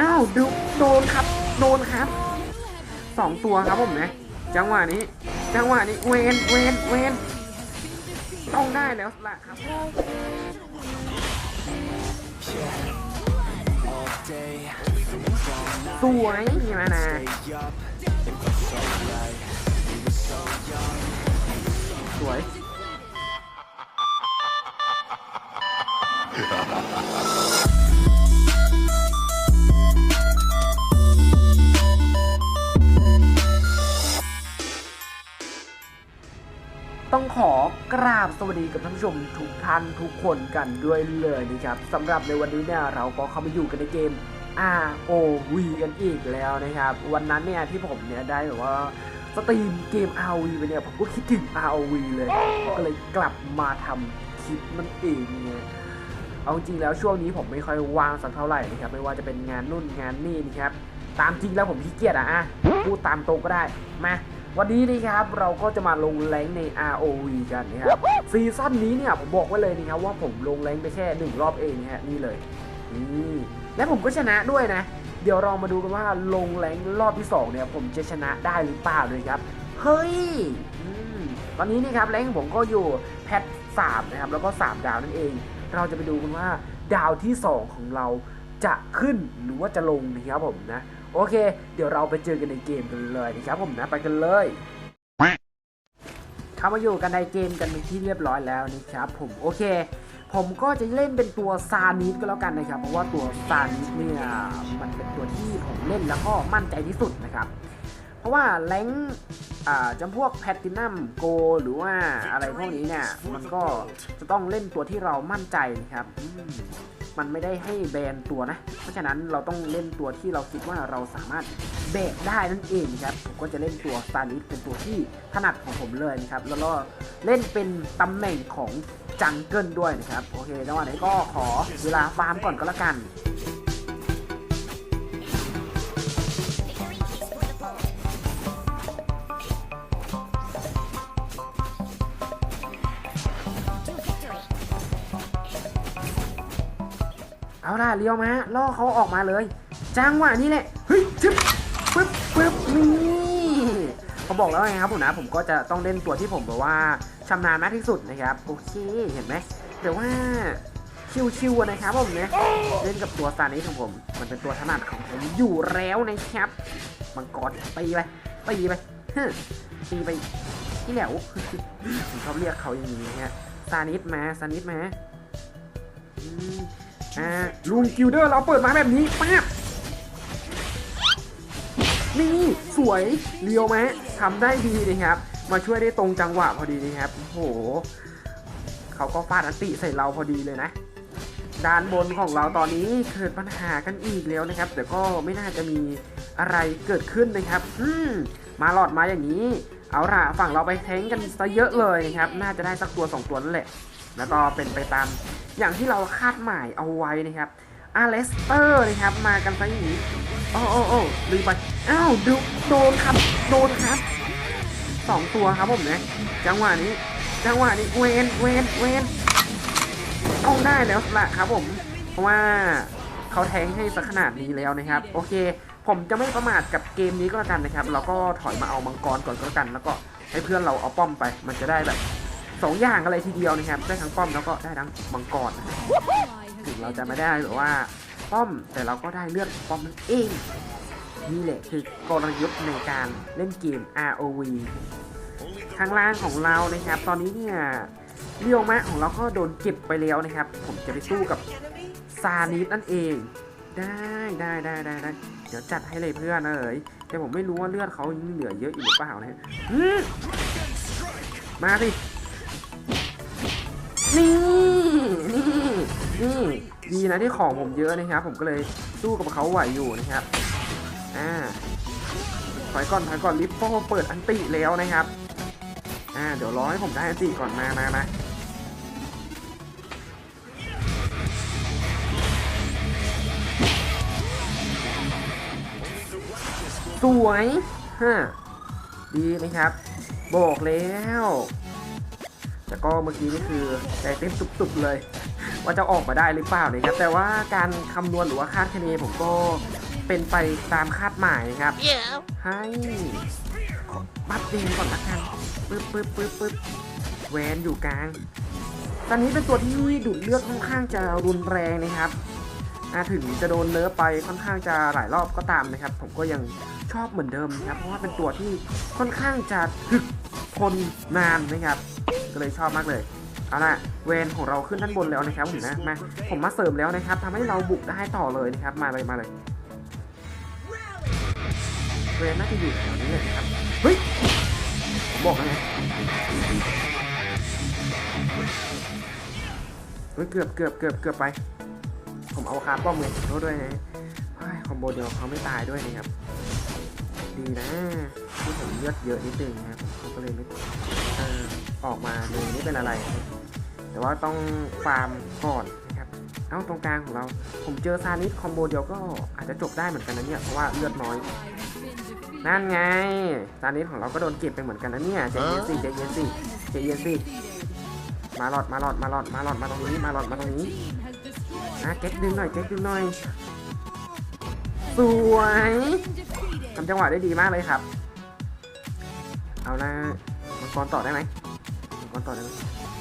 อ้าวดูโดนครับ โดนครับสองตัวครับผมนะจังหวะนี้ จังหวะนี้เวนเวนเวนต้องได้แล้วล่ะครับสวยพี่มานาสวย กราบสวัสดีกับท่านผู้ชมทุกท่านทุกคนกันด้วยเลยนะครับสำหรับในวันนี้เนี่ยเราก็เข้ามาอยู่กันในเกม ROV กันอีกแล้วนะครับ วันนั้นเนี่ยที่ผมเนี่ยได้แบบว่าสตรีมเกม ROV ไปเนี่ยผมก็คิดถึง ROV เลยก็เลยกลับมาทำคลิปมันเองเนี่ยเอาจริงแล้วช่วงนี้ผมไม่ค่อยว่างสักเท่าไหร่นะครับไม่ว่าจะเป็นงานนู่นงานนี่นะครับตามจริงแล้วผมขี้เกียจอะอะพูดตามตรงก็ได้มา วันนี้นะครับเราก็จะมาลงแรงใน ROV กันนะครับซีซั่นนี้เนี่ยผมบอกไว้เลยนะครับว่าผมลงแรงไปแค่หนึ่งรอบเองนะฮะนี่เลยนี่และผมก็ชนะด้วยนะ เดี๋ยวเรามาดูกันว่าลงแรงรอบที่สองเนี่ยผมจะชนะได้หรือเปล่าเลยครับเฮ้ยตอนนี้นี่ครับแรงผมก็อยู่แพทสามนะครับแล้วก็ 3 ดาวนั่นเอง เราจะไปดูกันว่าดาวที่ 2 ของเราจะขึ้นหรือว่าจะลงนะครับผมนะ โอเค เดี๋ยวเราไปเจอกันในเกมกันเลยนะครับผมนะไปกันเลยเข้ามาอยู่กันในเกมกันเป็นที่เรียบร้อยแล้วนะครับผมโอเค ผมก็จะเล่นเป็นตัวซานิสก็แล้วกันนะครับ เพราะว่าตัวซานิสเนี่ยมันเป็นตัวที่ผมเล่นแล้วก็มั่นใจที่สุดนะครับ เพราะว่าแรงจำพวกแพตตินัมโกหรือว่าอะไรพวกนี้เนี่ย มันก็จะต้องเล่นตัวที่เรามั่นใจนะครับ มันไม่ได้ให้แบนตัวนะ เพราะฉะนั้นเราต้องเล่นตัวที่เราคิดว่าเราสามารถแบกได้นั่นเองครับผมก็จะเล่นตัวสตาร์ลิสเป็นตัวที่ถนัดของผมเลยนะครับ แล้วก็เล่นเป็นตำแหน่งของจังเกิลด้วยนะครับ โอเคจังหวะนี้ก็ขอเวลาฟาร์มก่อนก็แล้วกัน เอาล่ะเลี้ยวมาล่อเขาออกมาเลย จังหวะนี้แหละเฮ้ยชึบปึ๊บปึ๊บนี่เขาบอกแล้วไงครับผมนะผมก็จะต้องเล่นตัวที่ผมแบบว่าชำนาญมากที่สุดนะครับโอเคเห็นไหมแต่ว่าชิวๆนะครับผมเนี่ยเล่นกับตัวซานิของผม มันเป็นตัวถนัดของผมอยู่แล้วนะครับมังกรตีไปตีไปตีไปที่แหลวผมชอบเรียกเขาอย่างนี้ฮะซานิสมาซานิสมา อ่าลุงกิลเดอร์เราเปิดมาแบบนี้ป๊าบนี่สวยเลียวไหมทำได้ดีนะครับ มาช่วยได้ตรงจังหวะพอดีนะครับโอ้โหเขาก็ฟาดอันติใส่เราพอดีเลยนะด้านบนของเราตอนนี้เกิดปัญหากันอีกแล้วนะครับ แต่ก็ไม่น่าจะมีอะไรเกิดขึ้นนะครับอืมมาหลอดมาอย่างนี้ เอาล่ะฝั่งเราไปแทงกันซะเยอะเลยนะครับ น่าจะได้สักตัวสองตัวนั่นแหละ แล้วก็เป็นไปตามอย่างที่เราคาดหมายเอาไว้นะครับอาเลสเตอร์นะครับมากันซะอย่างนี้โอ้โอ้โอ้ลืมไปอ้าวดูโดนครับโดนครับสองตัวครับผมนะจังหวะนี้ จังหวะนี้เวนเวนเวนต้องได้แล้วละครับผม เพราะว่าเขาแทงให้สักขนาดนี้แล้วนะครับ โอเค ผมจะไม่ประมาทกับเกมนี้ก็แล้วกันนะครับ เราก็ถอยมาเอามังกรก่อนก็แล้วกัน แล้วก็ให้เพื่อนเราเอาป้อมไป มันจะได้แบบ สองอย่างอะไรทีเดียวนะครับได้ทั้งป้อมแล้วก็ได้ทั้งมังกรนะถึงเราจะไม่ได้หรือว่าป้อมแต่เราก็ได้เลือดป้อมนั่นเองนี่แหละคือกลยุทธ์ในการเล่นเกม ROV ข้างล่างของเรานะครับ ตอนนี้เนี่ยเรียวมะของเราก็โดนเก็บไปแล้วนะครับ ผมจะไปสู้กับซานิสนั่นเอง ได้ได้ได้ได้ได้เดี๋ยวจัดให้เลยเพื่อนเอ๋ยแต่ผมไม่รู้ว่าเลือดเขายังเหลือเยอะอีกหรือเปล่านะฮะอืมมาสิ นี่นี่นี่ดีนะที่ของผมเยอะนะครับ ผมก็เลยสู้กับเขาไหวอยู่นะครับ อ่าถอยก่อนถอยก่อนลิปโป้เปิดอันติแล้วนะครับ อ่า เดี๋ยวรอให้ผมได้อันติก่อนมามามาสวยฮะดีนะครับ บอกแล้ว แต่ก็เมื่อกี้นี่คือใจเต้นตุบๆเลยผว่าจะออกมาได้หรือเปล่านะครับแต่ว่าการคำนวณหรือว่าคาดคะเนผมก็เป็นไปตามคาดหมายนะครับ ให้ขอปัดเดนก่อนละกันปึ๊บปึ๊บปึ๊บปึ๊บแวนอยู่กลาง ตอนนี้เป็นตัวที่ดูดเลือดค่อนข้างจะรุนแรงนะครับอ่าถึงจะโดนเนิร์ฟไปค่อนข้างจะหลายรอบก็ตามนะครับ ผมก็ยังชอบเหมือนเดิมนะครับ เพราะว่าเป็นตัวที่ค่อนข้างจะถึก ทนนานนะครับก็เลยชอบมากเลยเอาละเวนของเราขึ้นด้านบนแล้วนะครับผมนะมาผมมาเสริมแล้วนะครับทำให้เราบุกได้ต่อเลยนะครับ มาเลยมาเลยเวนน่าจะอยู่แถวนี้เลยนะครับเฮ้ยผมบอกแล้วไงเฮ้ยเกือบเกือบเกือบเกือบไป ผมเอาคาป้อมเลยโทษด้วยนะฮ้ยคอมโบเดียวเขาไม่ตายด้วยนะครับดีนะ ผมเลือดเยอะนิดนึงครับเขาก็เลยไม่ออกมาเลยไม่เป็นอะไร แต่ว่าต้องฟาร์มก่อนนะครับเอ้าตรงกลางของเรา ผมเจอซานิสคอมโบเดียวก็อาจจะจบได้เหมือนกันนะเนี่ยเพราะว่าเลือดน้อย นั่นไงซานิสของเราก็โดนเก็บไปเหมือนกันนะเนี่ยใจเย็นสิใจเย็นสิใจเย็นสิมาหลอดมาหลอดมาหลอดมาหลอดมาตรงนี้มาหลอดมาตรงนี้นะเก๊กดึงหน่อยเก๊กดึงหน่อยสวยทำจังหวะได้ดีมากเลยครับ เอาละมังกรต่อได้ไหมมังกรต่อได้ไหม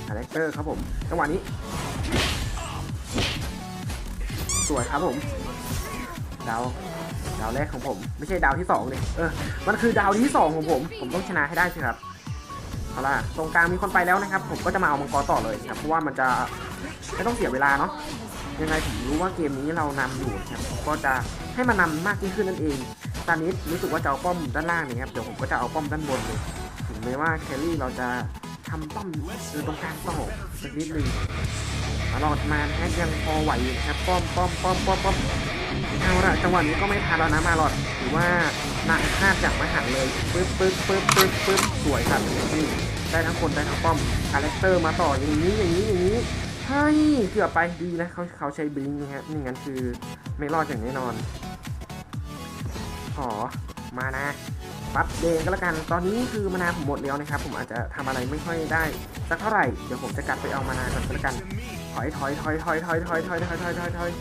คาแรคเตอร์ครับผมจังหวะนี้ สวยครับผมดาวดาวแรกของผม ไม่ใช่ดาวที่สองเลยเออ มันคือดาวที่สองของผม ผมต้องชนะให้ได้สิครับเอาล่ะตรงกลางมีคนไปแล้วนะครับ ผมก็จะมาเอามังกรต่อเลยครับเพราะว่ามันจะไม่ต้องเสียเวลาเนาะยังไงผมรู้ว่าเกมนี้เรานำอยู่ครับผมก็จะให้มันนำมากยิ่งขึ้นนั่นเอง ตอนนี้รู้สึกว่าจะเอาป้อมด้านล่างนี่ครับเดี๋ยวผมก็จะเอาป้อมด้านบนเลยถึงแม้ว่าแคลรี่เราจะทำป้อมอยู่ตรงกลางต่อสักนิดนึงตลอดมานะฮะยังพอไหวนะครับป้อมป้อมป้อมป้อมป้อมเอาละจังหวะนี้ก็ไม่ทันแล้วนะมาหลอดหรือว่าหนักพลาดจากมหันเลยปึ๊บปึ๊บปึ๊บปึ๊บปึ๊บสวยครับนี่ได้ทั้งคนได้ทั้งป้อมคาแรคเตอร์มาต่ออย่างนี้อย่างนี้อย่างนี้เฮ้ยเกือบไปดีนะเขาเขาใช้บลิงก์นะฮะไม่งั้นคือไม่รอดอย่างแน่นอน ขอมานะปัดเดงก็แล้วกัน ตอนนี้คือมานาผมหมดแล้วนะครับ ผมอาจจะทำอะไรไม่ค่อยได้สักเท่าไหร่ เดี๋ยวผมจะกลับไปเอามานาก่อนก็แล้วกัน ถอยถอยถอยถอยถอยถอยถอยถอยถอยถอยถอย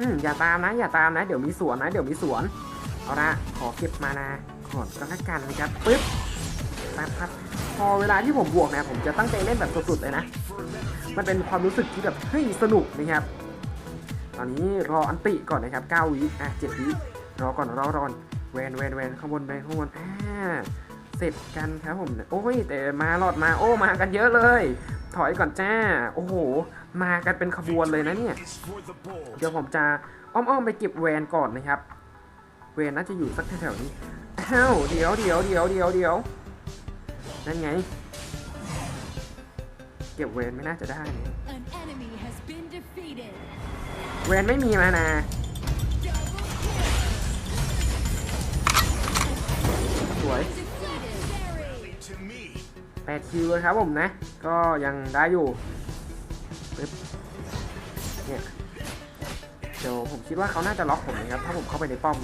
อืมอย่าตามนะ อย่าตามนะ เดี๋ยวมีสวนนะ เดี๋ยวมีสวน เอาละขอเก็บมานาก่อนก็แล้วกันนะครับปึ๊บปั๊บครับพอเวลาที่ผมบวกนะผมจะตั้งใจเล่นแบบสุดๆเลยนะ มันเป็นความรู้สึกที่แบบเฮ้ยสนุกนะครับ ตอนนี้รออันติก่อนนะครับ9วิอะ7วิรอก่อนรอรอก่อน แวนแวนแวนข้างบนแวนข้างบนอ่าเสร็จกันครับผม โอ้ย แต่มาหลอดมาโอ้มากันเยอะเลย ถอยก่อนจ้า โอ้โห มากันเป็นขบวนเลยนะเนี่ย เดี๋ยวผมจะอ้อมๆไปเก็บแวนก่อนนะครับ แวนน่าจะอยู่สักแถวๆนี้อ้าวเดี๋ยวเดี๋ยวเดี๋ยวเดี๋ยวเดี๋ยวนั่นไง เก็บแวนไม่น่าจะได้เนี่ย An enemy has been defeated. แวนไม่มีมานา 8คิวเลยครับผมนะ ก็ยังได้อยู่เนี่ยเดี๋ยวผมคิดว่าเขาน่าจะล็อกผมนะครับถ้าผมเข้าไปในป้อม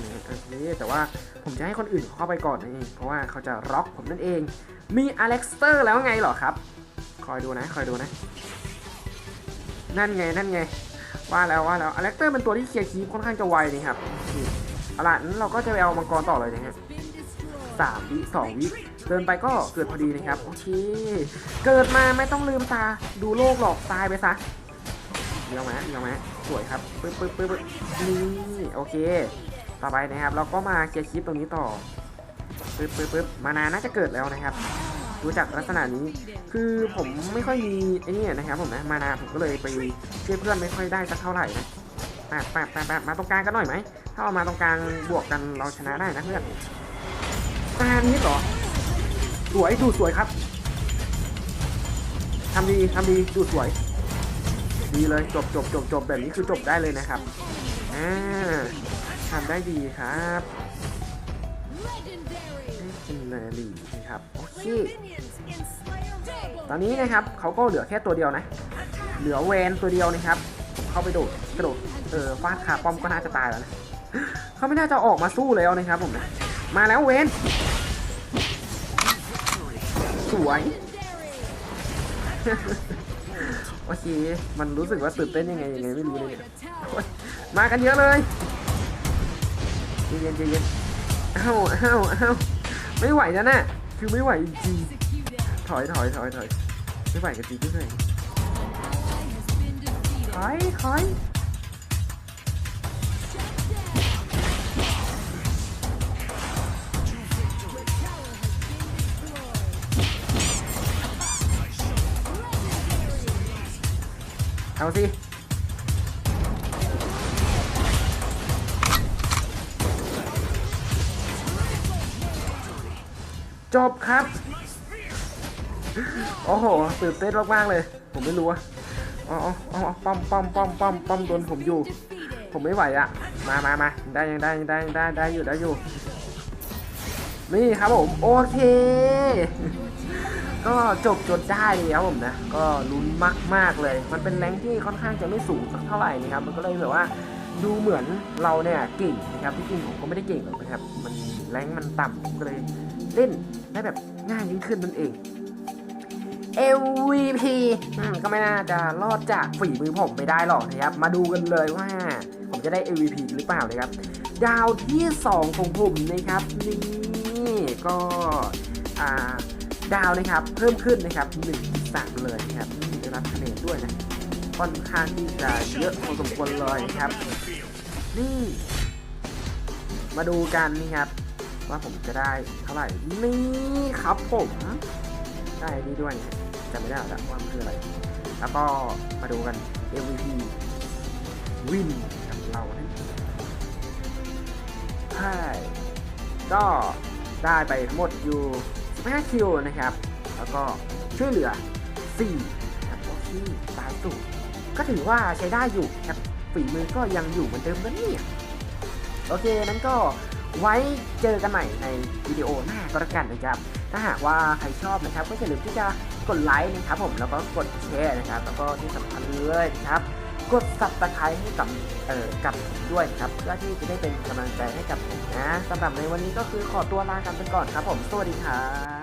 นี้แต่ว่าผมจะให้คนอื่นเข้าไปก่อนนี่เพราะว่าเขาจะล็อกผมนั่นเอง มีอเล็กสเตอร์แล้วไงหรอครับ คอยดูนะ คอยดูนะ นั่นไงนั่นไง ว่าแล้วว่าแล้วอเล็กเตอร์เป็นตัวที่เคลียร์คีค่อนข้างจะไวนะครับอะไรนั้นเราก็จะไปเอามังกรต่อเลยนะฮะสามวิสองวิ เดินไปก็เกิดพอดีนะครับ โอเค เกิดมาไม่ต้องลืมตาดูโลกหรอกตายไปซะเดี๋ยวมาเดี๋ยวมาสวยครับปึ๊บปึ๊บปึ๊บนี่โอเค ต่อไปนะครับ เราก็มาเคลียร์คลิปตรงนี้ต่อปึ๊บปึ๊บปึ๊บมานาน่าจะเกิดแล้วนะครับดูจากลักษณะนี้ คือผมไม่ค่อยมีไอ้นี่นะครับผมนะ มานาผมก็เลยไปช่วยเพื่อนไม่ค่อยได้สักเท่าไหร่นะแป๊บแป๊บแป๊บแป๊บมาตรงกลางกันหน่อยไหม ถ้าเอามาตรงกลางบวกกันเราชนะได้นะเพื่อนตานี้เหรอ สวยดูสวยครับทำดีทำดีดูสวย ดีเลยจบจบจบจบแบบนี้คือจบได้เลยนะครับอ่าทำได้ดีครับ Legendary. จินนารีนะครับโอเคตอนนี้นะครับเขาก็เหลือแค่ตัวเดียวนะ เหลือแวนตัวเดียวนะครับผมเข้าไปโดดกระโดดเออฟาดขาป้อมก็น่าจะตายแล้วนะเขาไม่น่าจะออกมาสู้แล้วนะครับผมนะมาแล้วเวน วยโอเค มันรู้สึกว่าตื่นเต้นยังไงยังไงไม่รู้เลยเนี่ยมากันเยอะเลยเย็นเย็นเอ้าวอ้าวอ้าไม่ไหวนะน่ะคือไม่ไหวจริงถอยถอยถอยถอยไม่ไหวกันจริงไม่ไหว Ally has been defeated. ถอยถอย เอาสิจบครับ โอ้โหตื่นเต้นมากๆเลย ผมไม่รู้อะอ๋ออ๋ออ๋อป้อมป้อมป้อมป้อมป้อมโดนผมอยู่ ผมไม่ไหวอะมามามาได้ยังได้ยังได้ยังได้ได้อยู่ได้อยู่ นี่ครับผมโอเค ก็จบจนได้เลยครับผมนะ ก็ลุ้นมากๆเลย มันเป็นแรงที่ค่อนข้างจะไม่สูงสักเท่าไหร่นะครับ มันก็เลยแบบว่าดูเหมือนเราเนี่ยเก่งนะครับที่จริงผมก็ไม่ได้เก่งหรอกนะครับ มันแรงมันต่ำผมก็เลยเล่นได้แบบง่ายยิ่งขึ้นนั่นเอง MVP ก็ไม่น่าจะรอดจากฝีมือผมไม่ได้หรอกนะครับ มาดูกันเลยว่าผมจะได้ MVP หรือเปล่านะครับ ดาวที่ 2 ของผมนะครับนี่ ก็ดาวนะครับเพิ่มขึ้นนะครับ1 3เลยนะครับนี่ได้รับคะแนนด้วยนะค่อนข้างที่จะเยอะพอสมควรเลยครับ นี่ มาดูกันนี่ครับ ว่าผมจะได้เท่าไหร่ นี่ครับผม ได้ดีด้วยนะจำไม่ได้แล้วว่ามันคืออะไร แล้วก็มาดูกัน MVP วินกับเรานะใช่ก็ ได้ไปทั้งหมดอยู่ 15 คิวนะครับ แล้วก็ช่วยเหลือ 4 ครับโอเคตายสูงก็ถือว่าใช้ได้อยู่ครับฝีมือก็ยังอยู่เหมือนเดิมนะเนี่ยโอเคนั้นก็ไว้เจอกันใหม่ในวิดีโอหน้าก็แล้วกันนะครับ ถ้าหากว่าใครชอบนะครับ ก็อย่าลืมที่จะกดไลค์นะครับผมแล้วก็กดแชร์นะครับ แล้วก็ที่สำคัญเลยนะครับ กด subscribe ให้กับเอ่อกับผมด้วยครับเพื่อที่จะได้เป็นกำลังใจให้กับผมนะสำหรับในวันนี้ก็คือขอตัวลากันไปก่อนครับผมสวัสดีครับ